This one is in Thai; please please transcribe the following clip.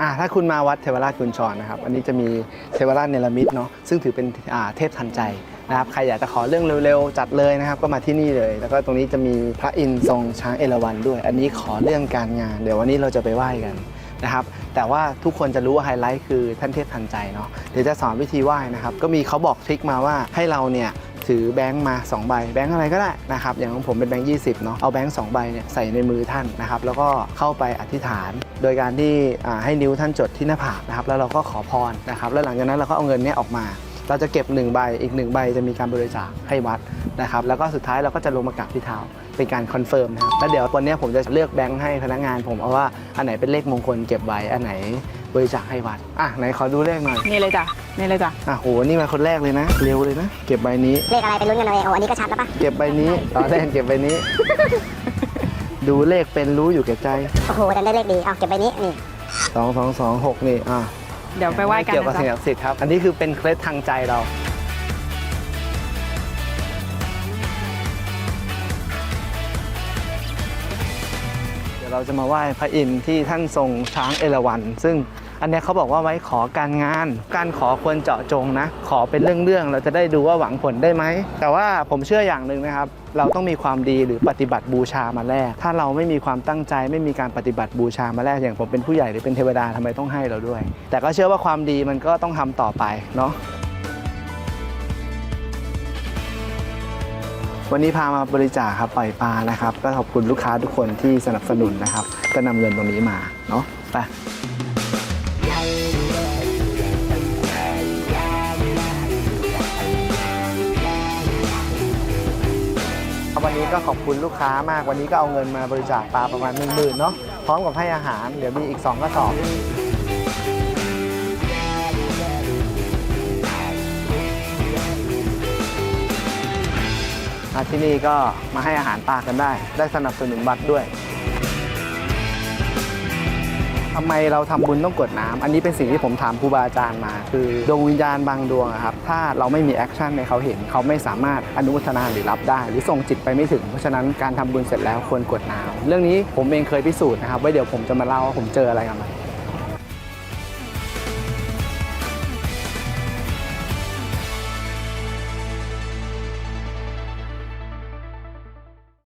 อ่าถ้าคุณมาวัดเทวราชกุญชรนะครับ อันนี้จะมีเทวราชเนรมิตเนาะซึ่งถือเป็นอ่าเทพทันใจนะครับใครอยากจะขอเรื่องเร็วๆ จัดเลยนะครับ ก็มาที่นี่เลย แล้วก็ตรงนี้จะมีพระอินทร์ทรงช้างเอราวัณด้วย อันนี้ขอเรื่องการงาน เดี๋ยววันนี้เราจะไปไหว้กันนะครับ แต่ว่าทุกคนจะรู้ว่าไฮไลท์คือท่านเทพทันใจเนาะเดี๋ยวจะสอนวิธีไหว้นะครับก็มีเขาบอกทริคมาว่าให้เราเนี่ย ถือแบงค์มา2ใบแบงค์อะไรก็ได้นะครับอย่างของผมเป็นแบงค์20เนาะเอาแบงค์2ใบเนี่ยใส่ในมือท่านนะครับแล้วก็เข้าไปอธิษฐาน โดยการที่ให้นิ้วท่านจดที่หน้าผากนะครับแล้วเราก็ขอพรนะครับแล้วหลังจากนั้นเราก็เอาเงินนี้ออกมาเราจะเก็บ 1 ใบ อีก 1 ใบจะมีการบริจาคให้วัดนะครับ แล้วก็สุดท้ายเราก็จะลงมากราบที่เท้า เป็นการคอนเฟิร์มนะครับ แล้วเดี๋ยววันนี้ผมจะเลือกแบงค์ให้พนักงานผมเอาว่าอันไหนเป็นเลขมงคลเก็บไว้ อันไหนบริจาคให้วัด อะไหนขอดูเลขหน่อย นี่เลยจ้ะ นี่เลยจ้ะอะโหนี่มาคนแรกเลยนะ เร็วเลยนะ เก็บใบนี้ เลขอะไรไปลุ้นกันเอาเองโอ้อันนี้ก็ชัดแล้วปะเก็บใบนี้ตอนแรกเก็บใบนี้ ดูเลขเป็นรู้อยู่แก่ใจโอ้โหแต่ได้เลขดีเอาเก็บใบนี้นี่สองสองสองหกนี่อะเดี๋ยวไปไหว้กันเกี่ยวกับนะสิ่งจ๊ะศักดิ์สิทธิ์ครับ อันนี้คือเป็นเคล็ดทางใจเรา เดี๋ยวเราจะมาไหว้พระอินทร์ที่ท่านทรงช้างเอราวัณซึ่ง อันนี้เขาบอกว่าไว้ขอการงาน การขอควรเจาะจงนะ ขอเป็นเรื่องๆ เราจะได้ดูว่าหวังผลได้ไหม แต่ว่าผมเชื่ออย่างหนึ่งนะครับ เราต้องมีความดีหรือปฏิบัติบูชามาแลกถ้าเราไม่มีความตั้งใจไม่มีการปฏิบัติบูชามาแลกอย่างผมเป็นผู้ใหญ่หรือเป็นเทวดาทำไมต้องให้เราด้วย แต่ก็เชื่อว่าความดีมันก็ต้องทำต่อไปเนาะวันนี้พามาบริจาคครับปล่อยปลานะครับ ก็ขอบคุณลูกค้าทุกคนที่สนับสนุนนะครับ ก็นำเงินตรงนี้มาเนาะไป ก็ขอบคุณลูกค้ามากวันนี้ก็เอาเงินมาบริจาคปลาประมาณ 1 0,000เนาะพร้อมกับให้อาหารเดี๋ยวมีอีก 2กระสอบที่นี่ก็มาให้อาหารปลากันได้ ได้สนับสนุนบัตรด้วย ทำไมเราทำบุญต้องกรวดน้ำอันนี้เป็นสิ่งที่ผมถามครูบาอาจารย์มา คือดวงวิญญาณบางดวงอะครับถ้าเราไม่มีแอคชั่นในเขาเห็น เขาไม่สามารถอนุโมทนาหรือรับได้ หรือส่งจิตไปไม่ถึง เพราะฉะนั้นการทำบุญเสร็จแล้วควรกรวดน้ำเรื่องนี้ผมเองเคยพิสูจน์นะครับไว้เดี๋ยวผมจะมาเล่าว่าผมเจออะไรกับมัน